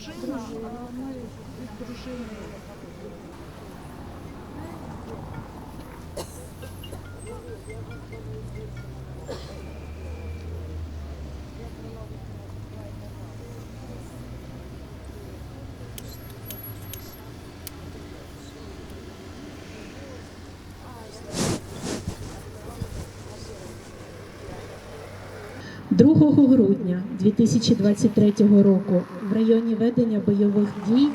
Дружина, а ми від дружини. – 2 грудня 2023 року в районі ведення бойових дій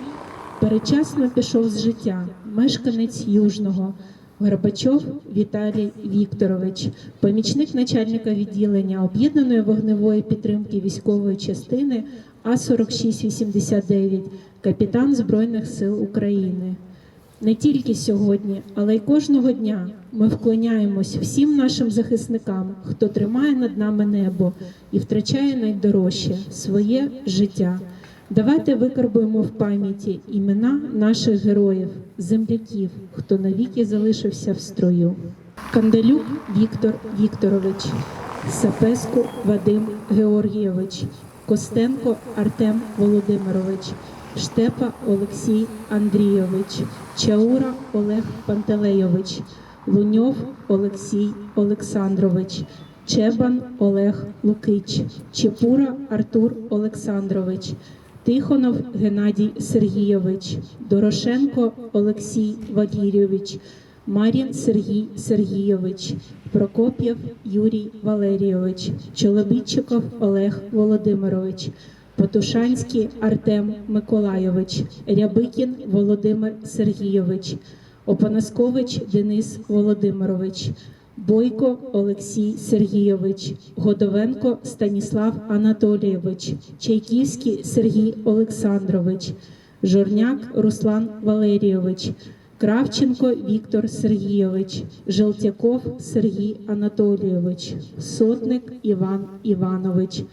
передчасно пішов з життя мешканець Южного Горбачов Віталій Вікторович, помічник начальника відділення об'єднаної вогневої підтримки військової частини А-4689, капітан Збройних сил України. Не тільки сьогодні, але й кожного дня ми вклоняємось всім нашим захисникам, хто тримає над нами небо і втрачає найдорожче своє життя. Давайте викарбуємо в пам'яті імена наших героїв, земляків, хто навіки залишився в строю. Канделюк Віктор Вікторович, Сапеску Вадим Георгійович, Костенко Артем Володимирович, Штепа Олексій Андрійович, Чаура Олег Пантелейович, Луньов Олексій Олександрович, Чебан Олег Лукич, Чепура Артур Олександрович, Тихонов Геннадій Сергійович, Дорошенко Олексій Вагірійович, Марін Сергій Сергійович, Прокоп'єв Юрій Валерійович, Чолобітчиков Олег Володимирович, Потушанський Артем Миколайович, Рябикін Володимир Сергійович, Опанаскович Денис Володимирович, Бойко Олексій Сергійович, Годовенко Станіслав Анатолійович, Чайківський Сергій Олександрович, Жорняк Руслан Валерійович, Кравченко Віктор Сергійович, Желтяков Сергій Анатолійович, Сотник Іван Іванович,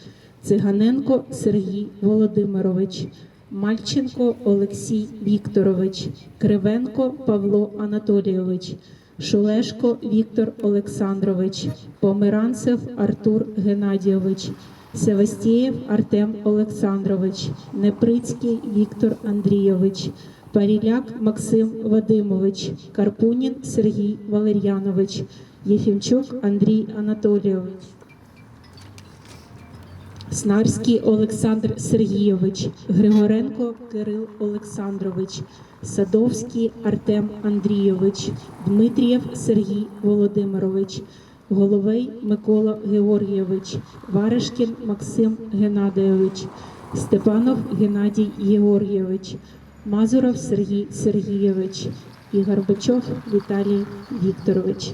Циганенко Сергій Володимирович, Мальченко Олексій Вікторович, Кривенко Павло Анатолійович, Шулешко Віктор Олександрович, Померанцев Артур Геннадійович, Севастієв Артем Олександрович, Неприцький Віктор Андрійович, Паріляк Максим Вадимович, Карпунін Сергій Валер'янович, Єфімчук Андрій Анатолійович. Снарський Олександр Сергійович, Григоренко Кирил Олександрович, Садовський Артем Андрійович, Дмитрієв Сергій Володимирович, Головей Микола Георгійович, Варишкін Максим Геннадійович, Степанов Геннадій Георгійович, Мазуров Сергій Сергійович і Горбачов Віталій Вікторович.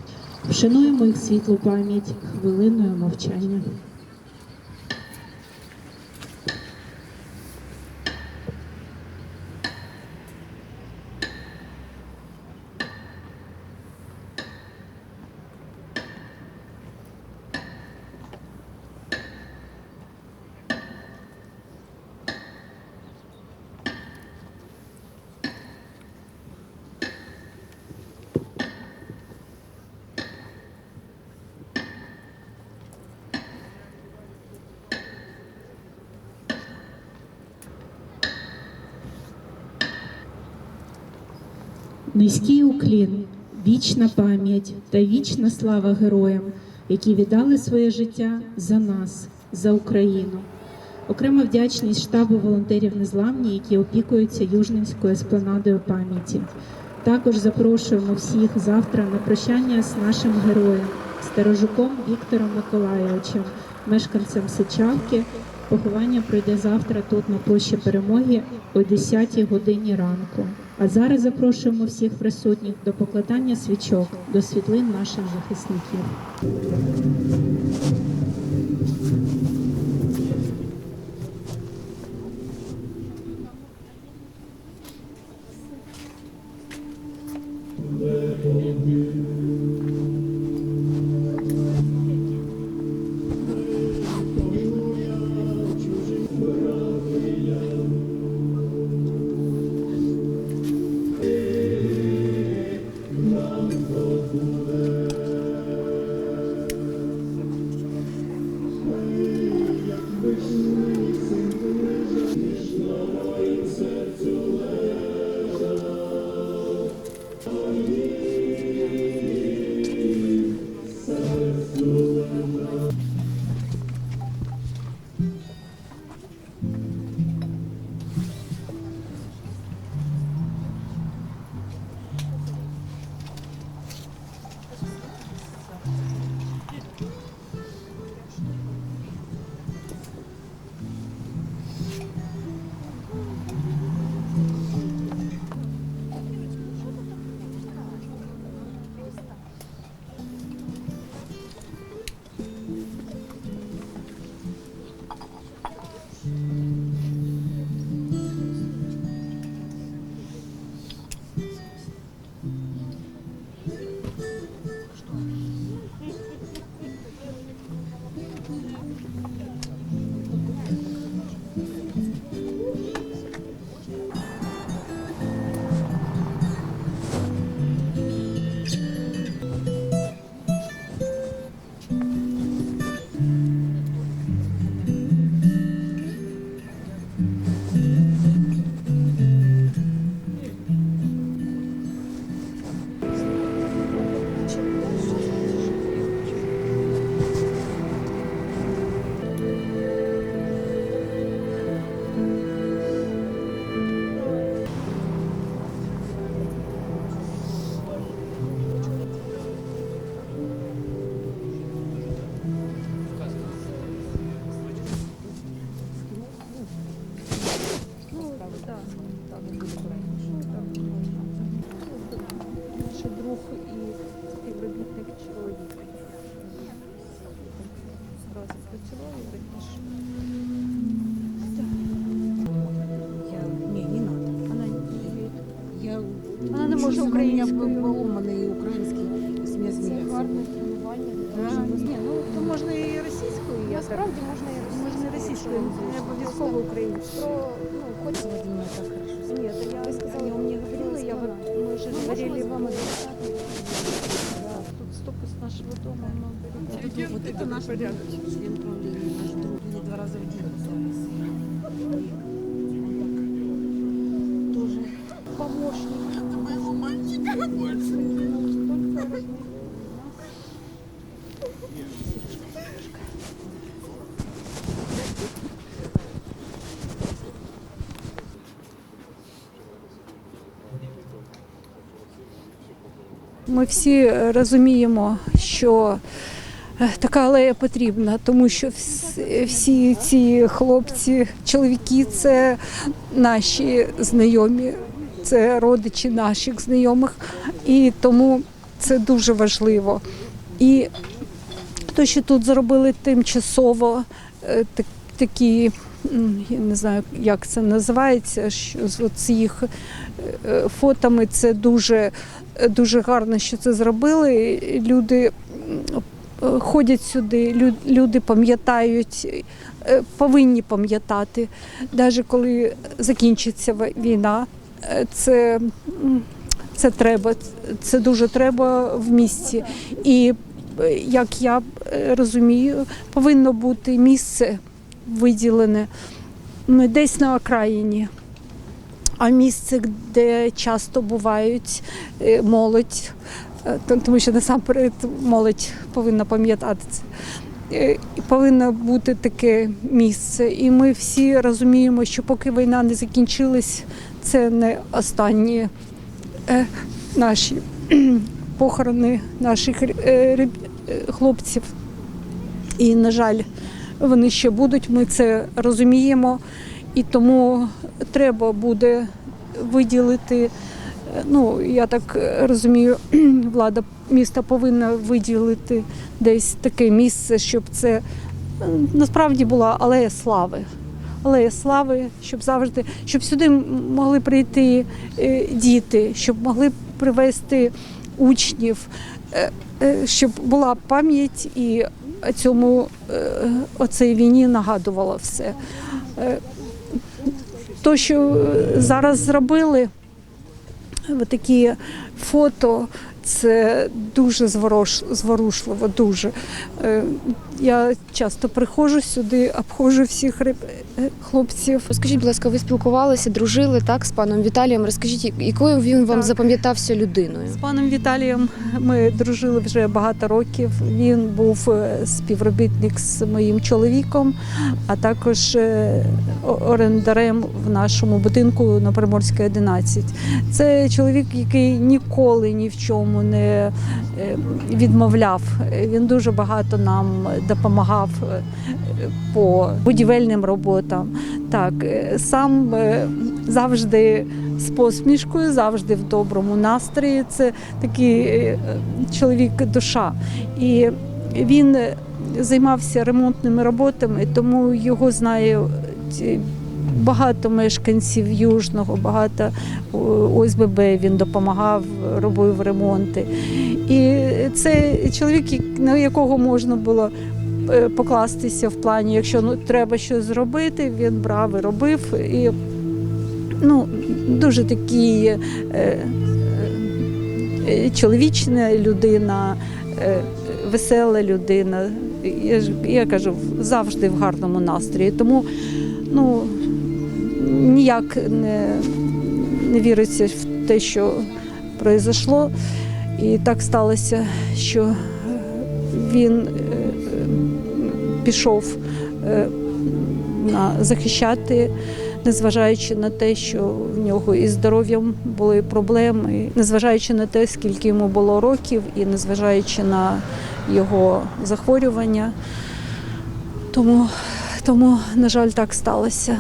Вшануємо їх світлу пам'ять хвилиною мовчання. Низький уклін, вічна пам'ять та вічна слава героям, які віддали своє життя за нас, за Україну. Окрема вдячність штабу волонтерів незламні, які опікуються Южненською еспланадою пам'яті. Також запрошуємо всіх завтра на прощання з нашим героєм, сторожуком Віктором Миколайовичем, мешканцем Сичавки. Поховання пройде завтра тут на площі перемоги о 10 годині ранку. А зараз запрошуємо всіх присутніх до покладання свічок до світлин наших захисників. Вона не може У меня українською. поломанный украинский с меня Це смеется. гарне тренування. Да. Ні, ну то можна і російською. Я так. Насправді можна і Можна і російською, не обов'язково українською. Про, ну, хоч Владимир так хорошо. Нет, это я сказала, мне говорила, я вот, мы же говорили вам адресат. Да, тут стопус нашего дома много ребят. Вот это наш член правления, наш друг. Мне два раза в день звонит. Тоже. Помощник. Ми всі е, розуміємо, що е, така алея потрібна, тому що всі ці хлопці, чоловіки це наші знайомі, це родичі наших знайомих, і тому це дуже важливо. І те, що тут зробили тимчасово е, такі, я не знаю, як це називається, що з їх е, фотами це дуже, дуже гарно, що це зробили. Люди ходять сюди, люди пам'ятають, е, повинні пам'ятати, навіть коли закінчиться війна. Це, це треба, це дуже треба в місті. І як я е, розумію, повинно бути місце виділене не десь на окраїні, а місце, де часто бувають е, молодь, е, тому що насамперед молодь повинна пам'ятати це. Повинно бути таке місце. І ми всі розуміємо, що поки війна не закінчилась, це не останні е, наші похорони наших е, е, хлопців. І, на жаль, вони ще будуть, ми це розуміємо, і тому треба буде виділити. Ну, я так розумію, влада міста повинна виділити десь таке місце, щоб це насправді була алея слави. Алея слави, щоб завжди, щоб сюди могли прийти е, діти, щоб могли привезти учнів, е, е, щоб була пам'ять і цьому оцей війні нагадувала все. То, що зараз зробили, такі фото, це дуже зворушливо, дуже. Я часто приходжу сюди, обходжу всіх е, хлопців. Розкажіть, будь ласка, ви спілкувалися, дружили так з паном Віталієм? Розкажіть, якою він вам Так. запам'ятався людиною? З паном Віталієм ми дружили вже багато років. Він був е, співробітник з моїм чоловіком, а також е, орендарем в нашому будинку на Приморській 11. Це чоловік, який ніколи ні в чому не відмовляв. Він дуже багато нам допомагав е, по будівельним роботам. Так, е, сам е, завжди з посмішкою, завжди в доброму настрої. Це такий чоловік душа. І він займався ремонтними роботами, тому його знає багато мешканців Южного, багато ОСББ він допомагав, робив ремонти. І це чоловік, на якого можна було покластися в плані, якщо ну, треба щось зробити, він брав і робив. І ну, дуже такий е, е, чоловічна людина, е, весела людина. Я, я кажу, завжди в гарному настрої. Тому ну, ніяк не, не віриться в те, що произошло. І так сталося, що е, він е, пішов е, захищати незважаючи на те, що в нього із здоров'ям були проблеми, незважаючи на те, скільки йому було років, і незважаючи на його захворювання. Тому, тому на жаль, так сталося.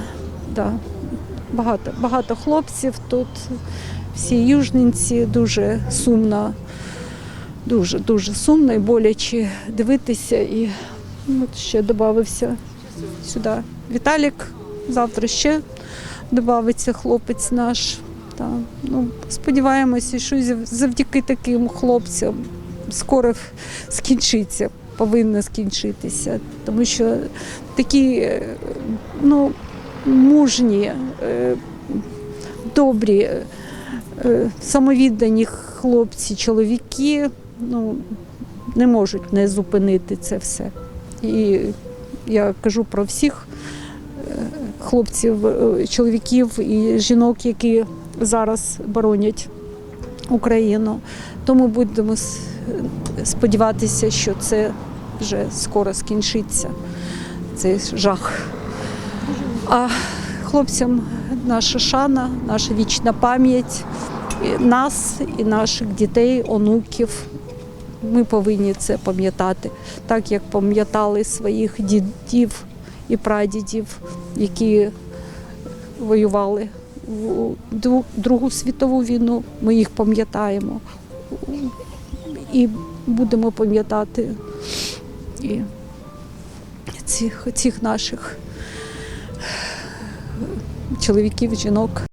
Да. Багато, багато хлопців тут, всі южненці, дуже сумно, дуже, дуже сумно і боляче дивитися. І от ще додався сюди Віталік. Завтра ще додається хлопець наш. Та, ну, сподіваємося, що завдяки таким хлопцям скоро скінчиться, повинно скінчитися. Тому що такі е, ну, мужні, е, добрі, е, самовіддані хлопці, чоловіки ну, не можуть не зупинити це все. І я кажу про всіх е, хлопців, е, чоловіків і жінок, які зараз боронять Україну. Тому будемо сподіватися, що це вже скоро скінчиться, цей жах. А хлопцям наша шана, наша вічна пам'ять нас і наших дітей, онуків. Ми повинні це пам'ятати, так як пам'ятали своїх дідів і прадідів, які воювали в Другу світову війну. Ми їх пам'ятаємо і будемо пам'ятати і цих, цих наших чоловіків, жінок.